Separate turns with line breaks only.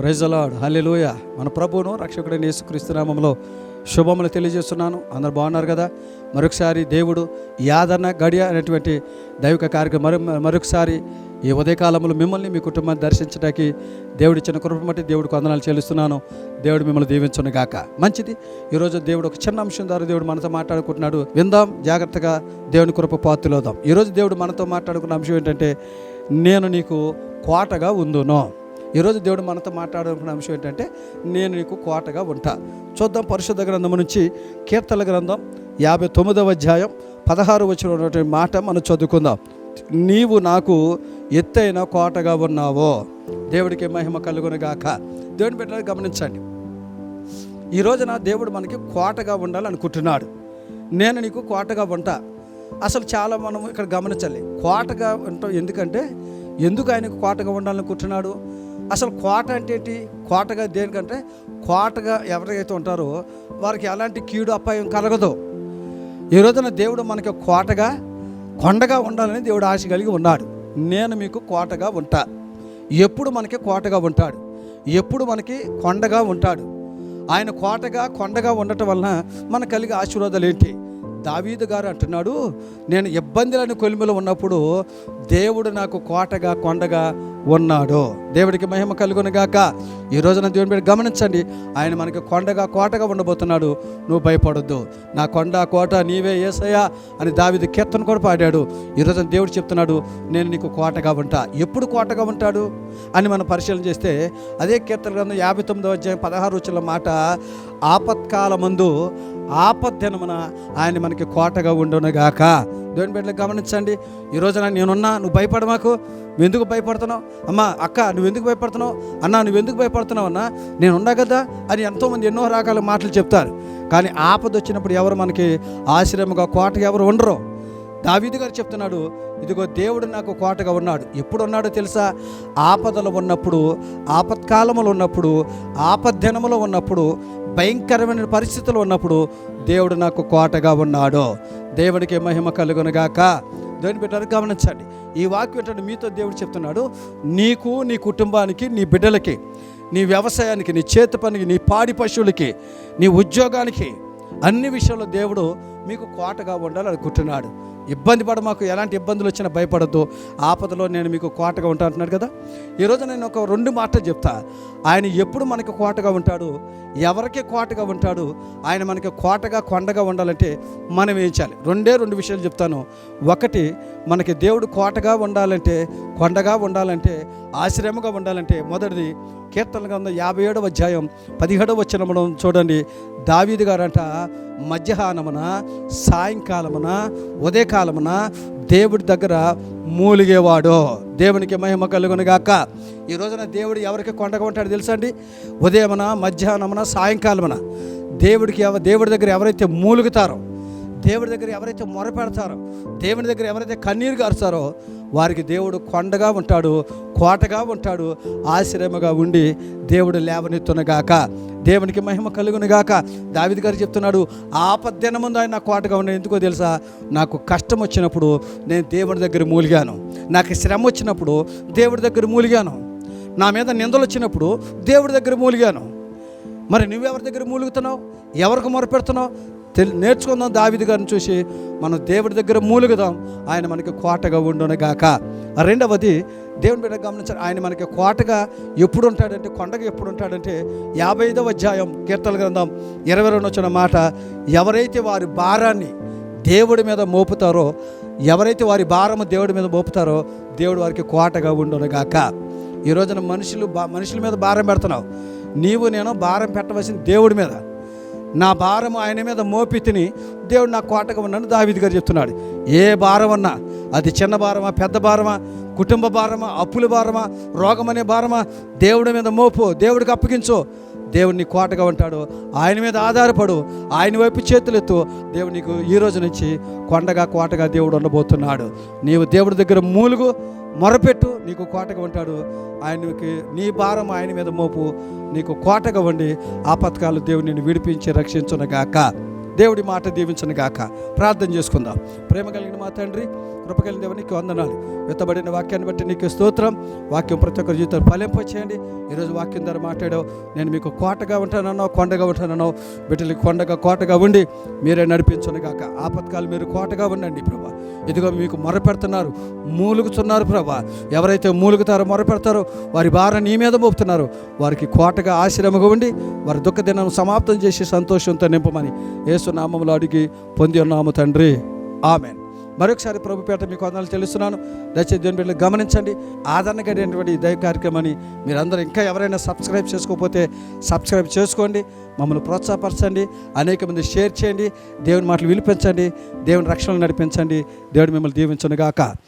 ప్రైజలాడ్ హల్లెలూయ మన ప్రభువును రక్షకుడైన యేసుక్రీస్తునామంలో శుభములు తెలియజేస్తున్నాను. అందరు బాగున్నారు కదా? మరొకసారి దేవుడు యాదన గడియ అనేటువంటి దైవిక కార్యక్రమం మరి మరొకసారి ఈ ఉదయకాలంలో మిమ్మల్ని మీ కుటుంబాన్ని దర్శించడానికి దేవుడి చిన్న కృప బట్టి దేవుడికి వందనాలు చెల్లిస్తున్నాను. దేవుడు మిమ్మల్ని దీవించును గాక. మంచిది. ఈరోజు దేవుడు ఒక చిన్న అంశం ద్వారా దేవుడు మనతో మాట్లాడుకుంటున్నాడు. విందాం జాగ్రత్తగా దేవుని కృప పాత్రలోదాం. ఈరోజు దేవుడు మనతో మాట్లాడుకున్న అంశం ఏంటంటే నేను నీకు కోటగా ఉందును. ఈరోజు దేవుడు మనతో మాట్లాడాలనుకున్న అంశం ఏంటంటే నేను నీకు కోటగా ఉంటా. చూద్దాం పరిశుద్ధ గ్రంథం నుంచి కీర్తన గ్రంథం యాభై తొమ్మిదవ అధ్యాయం పదహారు వచ్చిన ఉన్నటువంటి మాట మనం చదువుకుందాం. నీవు నాకు ఎత్తైన కోటగా ఉన్నావో దేవుడికి మహిమ కలుగునుగాక దేవుని బిడ్డలు గమనించండి. ఈ రోజున దేవుడు మనకి కోటగా ఉండాలనుకుంటున్నాడు. నేను నీకు కోటగా ఉంటా. అసలు చాలా మనం ఇక్కడ గమనించాలి. కోటగా ఉంటాం ఎందుకంటే ఎందుకు ఆయనకు కోటగా ఉండాలనుకుంటున్నాడు అసలు కోట అంటే ఏంటి? కోటగా దేనికంటే కోటగా ఎవరైతే ఉంటారో వారికి ఎలాంటి కీడు అపాయం కలగదు. ఈ రోజున దేవుడు మనకి కోటగా కొండగా ఉండాలని దేవుడు ఆశ కలిగి ఉన్నాడు. నేను మీకు కోటగా ఉంటా. ఎప్పుడు మనకి కోటగా ఉంటాడు. ఎప్పుడు మనకి కొండగా ఉంటాడు. ఆయన కోటగా కొండగా ఉండటం వలన మనకు కలిగే ఆశీర్వాదాలు ఏంటి? దావీదు గారు అంటున్నాడు నేను ఇబ్బందులను కొలిమిలో ఉన్నప్పుడు దేవుడు నాకు కోటగా కొండగా ఉన్నాడు. దేవుడికి మహిమ కలుగును గాక. ఈ రోజున దేవుని మీరు గమనించండి. ఆయన మనకి కొండగా కోటగా ఉండబోతున్నాడు. నువ్వు భయపడొద్దు. నా కొండ కోట నీవే ఏసయ్యా అని దావిది కీర్తన కూడా పాడాడు. ఈ రోజున దేవుడు చెప్తున్నాడు నేను నీకు కోటగా ఉంటా. ఎప్పుడు కోటగా ఉంటాడు అని మనం పరిశీలన చేస్తే అదే కీర్తన గ్రంథం యాభై తొమ్మిదో అధ్యాయం పదహారు రుచుల మాట ఆపత్కాల ముందు ఆపద్దనమున ఆయన మనకి కోటగా ఉండునుగాక. దేవుని బిడ్డలు గమనించండి. ఈ రోజున నేనున్నా నువ్వు భయపడ మాకు. నువ్వు ఎందుకు భయపడుతున్నావు? అమ్మా అక్క నువ్వు ఎందుకు భయపడుతున్నావు? అన్నా నువ్వు ఎందుకు భయపడుతున్నావు అన్న? నేను ఉన్నా కదా అని ఎంతోమంది ఎన్నో రకాల మాటలు చెప్తారు. కానీ ఆపద వచ్చినప్పుడు ఎవరు మనకి ఆశ్రయముగా కోటగా ఎవరు ఉండరు. దావీదు గారు చెప్తున్నాడు ఇదిగో దేవుడు నాకు కోటగా ఉన్నాడు. ఎప్పుడు ఉన్నాడో తెలుసా? ఆపదలు ఉన్నప్పుడు ఆపత్కాలములు ఉన్నప్పుడు ఆపద్దినములో ఉన్నప్పుడు భయంకరమైన పరిస్థితులు ఉన్నప్పుడు దేవుడు నాకు కోటగా ఉన్నాడు. దేవుడికి మహిమ కలుగునుగాక దేవుని బిడ్డలు గమనించండి. ఈ వాక్యం ఏంటంటే మీతో దేవుడు చెప్తున్నాడు నీకు నీ కుటుంబానికి నీ బిడ్డలకి నీ వ్యవసాయానికి నీ చేతి పనికి నీ పాడి పశువులకి నీ ఉద్యోగానికి అన్ని విషయాల్లో దేవుడు మీకు కోటగా ఉండాలనుకుంటున్నాడు. ఇబ్బంది పడ మాకు ఎలాంటి ఇబ్బందులు వచ్చినా భయపడద్దు. ఆపదలో నేను మీకు కోటగా ఉంటా అంటున్నాడు కదా. ఈరోజు నేను ఒక రెండు మాటలు చెప్తా. ఆయన ఎప్పుడు మనకి కోటగా ఉంటాడు? ఎవరికి కోటగా ఉంటాడు? ఆయన మనకి కోటగా కొండగా ఉండాలంటే మనం ఏం చేయాలి? రెండే రెండు విషయాలు చెప్తాను. ఒకటి మనకి దేవుడు కోటగా ఉండాలంటే కొండగా ఉండాలంటే ఆశ్రయముగా ఉండాలంటే మొదటిది కీర్తన గ్రంథం యాభై ఏడవ అధ్యాయం పదిహేడవ వచ్చిన మనం చూడండి. దావీదు గారంట మధ్యాహ్నమున సాయంకాలమున ఉదయకాలమున దేవుడి దగ్గర మూలిగేవాడు. దేవునికి మహిమ కలుగునుగాక ఈ రోజున దేవుడు ఎవరికి కొండగా ఉంటాడో తెలుసా అండి? ఉదయమున మధ్యాహ్నమున సాయంకాలమున దేవుడికి దేవుడి దగ్గర ఎవరైతే మూలుగుతారో దేవుడి దగ్గర ఎవరైతే మొరపెడతారో దేవుని దగ్గర ఎవరైతే కన్నీరు గారుస్తారో వారికి దేవుడు కొండగా ఉంటాడు కోటగా ఉంటాడు ఆశ్రయముగా ఉండి దేవుడు లేవనెత్తునగాక. దేవునికి మహిమ కలుగునుగాక. దావిది గారు చెప్తున్నాడు ఆపద్దన ముందు ఆయన నా కోటగా ఉన్నాడు ఎందుకో తెలుసా? నాకు కష్టం వచ్చినప్పుడు నేను దేవుడి దగ్గర మూలిగాను. నాకు శ్రమ వచ్చినప్పుడు దేవుడి దగ్గర మూలిగాను. నా మీద నిందలు వచ్చినప్పుడు దేవుడి దగ్గర మూలిగాను. మరి నువ్వెవరి దగ్గర మూలుగుతున్నావు? ఎవరికి మొరపెడుతున్నావు తెలి నేర్చుకుందాం దావిది గారిని చూసి మనం దేవుడి దగ్గర మూలుగుదాం ఆయన మనకి కోటగా ఉండునగాక. రెండవది దేవుని బిడ్డ గమనించారు ఆయన మనకి కోటగా ఎప్పుడు ఉంటాడంటే కొండగా ఎప్పుడు ఉంటాడంటే యాభై ఐదవ అధ్యాయం కీర్తన గ్రంథం ఇరవై రెండు వచ్చిన మాట ఎవరైతే వారి భారాన్ని దేవుడి మీద మోపుతారో ఎవరైతే వారి భారము దేవుడి మీద మోపుతారో దేవుడు వారికి కోటగా ఉండునగాక. ఈ రోజున మనుషులు బా మనుషుల మీద భారం పెడుతున్నావు. నీవు నేను భారం పెట్టవలసిన దేవుడి మీద. నా భారం ఆయన మీద మోపి తిని దేవుడు నా కోటగా ఉన్నాను దావిది గారు చెప్తున్నాడు. ఏ భారం అన్నా అది చిన్న భారమా పెద్ద భారమా కుటుంబ భారమా అప్పుల భారమా రోగం అనే భారమా దేవుడి మీద మోపు దేవుడికి అప్పగించు. దేవుడిని కోటగా ఉంటాడు. ఆయన మీద ఆధారపడు. ఆయన వైపు చేతులెత్తు. దేవుడు నీకు ఈ రోజు నుంచి కొండగా కోటగా దేవుడు ఉండబోతున్నాడు. నీవు దేవుడి దగ్గర మూలుగు మొరపెట్టు. నీకు కోటగా ఉంటాడు. ఆయనకి నీ భారం ఆయన మీద మోపు. నీకు కోటగా ఉండి ఆపత్కాలు దేవుడు నిన్ను విడిపించి రక్షించునగాక. దేవుడి మాట దీవించను గాక. ప్రార్థన చేసుకుందాం. ప్రేమ కలిగిన మా తండ్రి కృప కలిగిన నీకు వందనాలు. వెత్తబడిన వాక్యాన్ని బట్టి నీకు స్తోత్రం. వాక్యం ప్రతి ఒక్కరి జీవితం ఫలింప చేయండి. ఈరోజు వాక్యం ద్వారా మాట్లాడావు. నేను మీకు కోటగా ఉంటానన్నో కొండగా ఉంటానన్నో బిడ్డలకి కొండగా కోటగా ఉండి మీరే నడిపించను గాక. ఆపత్కాలు మీరు కోటగా ఉండండి ప్రభా. ఇదిగో మీకు మొరపెడుతున్నారు. మూలుగుతున్నారు ప్రభా. ఎవరైతే మూలుగుతారో మొరపెడతారో వారి భారం నీ మీద మోపుతున్నారు. వారికి కోటగా ఆశ్రమగా ఉండి వారి దుఃఖ దినం సమాప్తం చేసి సంతోషంతో నింపమని ఏసునామంలో అడిగి పొంది ఉన్నాము తండ్రి. ఆమెన్. మరొకసారి ప్రభుపేట మీకు వందలు తెలుస్తున్నాను దయచేసి దేని బిడ్డలు గమనించండి. ఆదరణ గడినటువంటి దైవ కార్యక్రమాన్ని మీరందరూ ఇంకా ఎవరైనా సబ్స్క్రైబ్ చేసుకోకపోతే సబ్స్క్రైబ్ చేసుకోండి. మమ్మల్ని ప్రోత్సాహపరచండి. అనేక మంది షేర్ చేయండి. దేవుని మాటలు వినిపించండి. దేవుని రక్షణలు నడిపించండి. దేవుడు మిమ్మల్ని దీవించనుగాక.